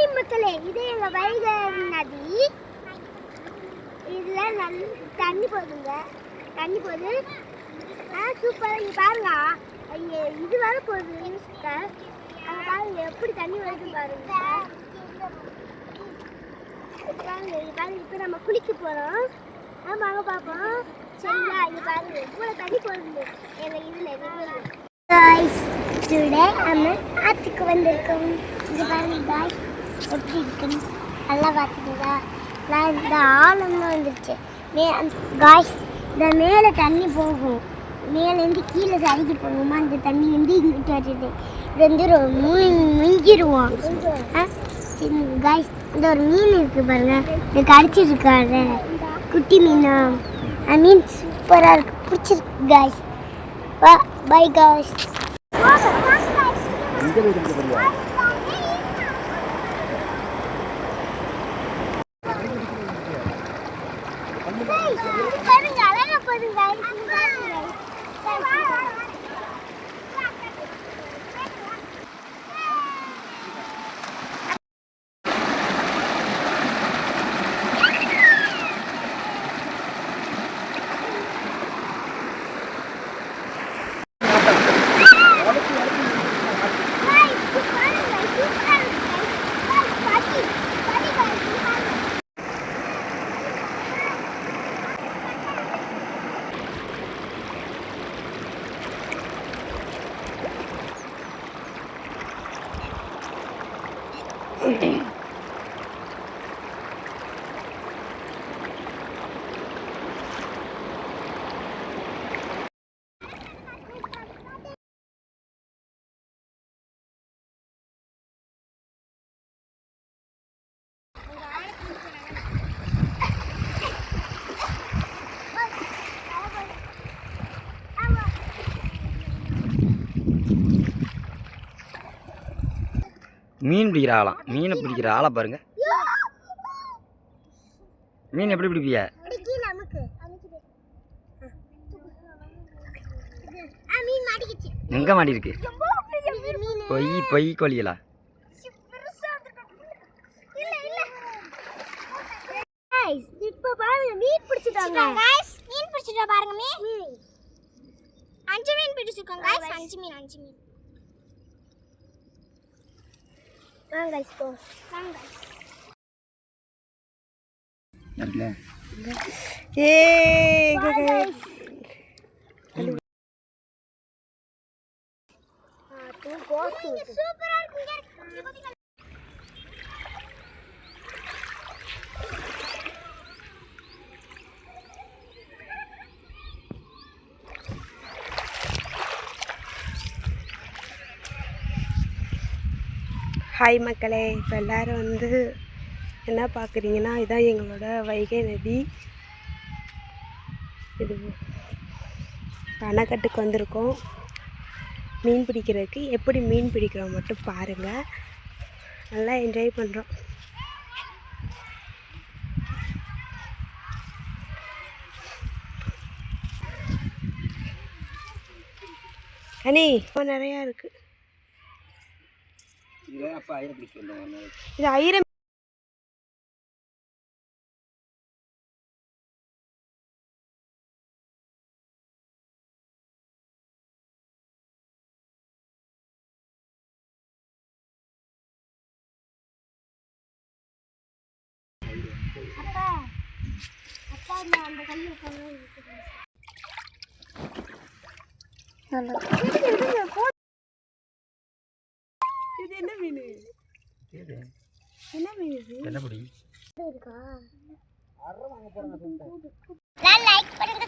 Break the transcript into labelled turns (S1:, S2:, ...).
S1: Hi மக்களே இது எங்க வைகர் நதி. இதுல நல்ல தண்ணி போகுதுங்க தண்ணி போகுது ஆ சூப்பராக இங்க பாருங்க. இங்க இது வர போகுது sister. பாருங்க எப்படி தண்ணி வருது பாருங்க. இங்க பாருங்க பாருங்க இப்போ நம்ம குளிக்க போறோம். ஆமா அங்க பாப்போம். சரிங்களா இங்க பாருங்க இவ்வளவு தண்ணி போகுது. எங்க இதுல எங்க காய்ஸ் டுடே நம்ம ஆற்றுக்கு வந்திருக்கோம். இது பாருங்க காய்ஸ் எப்படி இருக்குன்னு நல்லா பார்த்துங்களா நான் இந்த ஆழம்னு வந்துடுச்சு மே காய்ஸ் இந்த மேலே தண்ணி போகும். மேலேருந்து கீழே சரிக்கி போகுமா? அந்த தண்ணி வந்து இங்கிட்டு வருது. இது வந்து ஒரு முங்கிடுவோம் காய்ஸ் இந்த ஒரு மீன் இருக்குது பாருங்கள் இது கடிச்சிருக்காரு குட்டி மீனா. ஐ மீன் சூப்பராக இருக்கு. பிடிச்சிருக்கு காய்ஸ் பை காய்ஸ் everything.
S2: மீன் பிடிக்கிற ஆளாம் மீனை பிடிக்கிற ஆளை பாருங்க. மீன் எப்படி பிடிப்பிய? எங்க மாடி இருக்கு பொய் பொய் கோழிகளா?
S1: இப்போ பாருங்க மீன் பிடிச்சிட்டாங்க. மீன் பிடிச்சிட்டா பாருங்க மீன். அஞ்சு மீன் பிடிச்சிருக்கோம் அஞ்சு மீன் அஞ்சு மீன். guys po. guys. Nagla. Yay! Bye, guys. Ah, tu gosto. Super,
S3: hi மக்களே. இப்போ எல்லோரும் வந்து என்ன பார்க்குறீங்கன்னா இதான் எங்களோட வைகை நதி. இது அணைக்கட்டுக்கு வந்திருக்கோம். மீன் பிடிக்கிறதுக்கு. எப்படி மீன் பிடிக்கிறோம் மட்டும் பாருங்கள் நல்லா என்ஜாய் பண்ணுறோம் அனி இப்போ நிறையா இருக்குது இது ஐரம்
S1: அப்பா அப்பா நான் அந்த கல்ல போனேன்
S3: இது என்ன மீன்? என்ன மீன் இது?
S2: என்ன பிடி?
S1: இருக்கா? லைக் பண்ணுங்க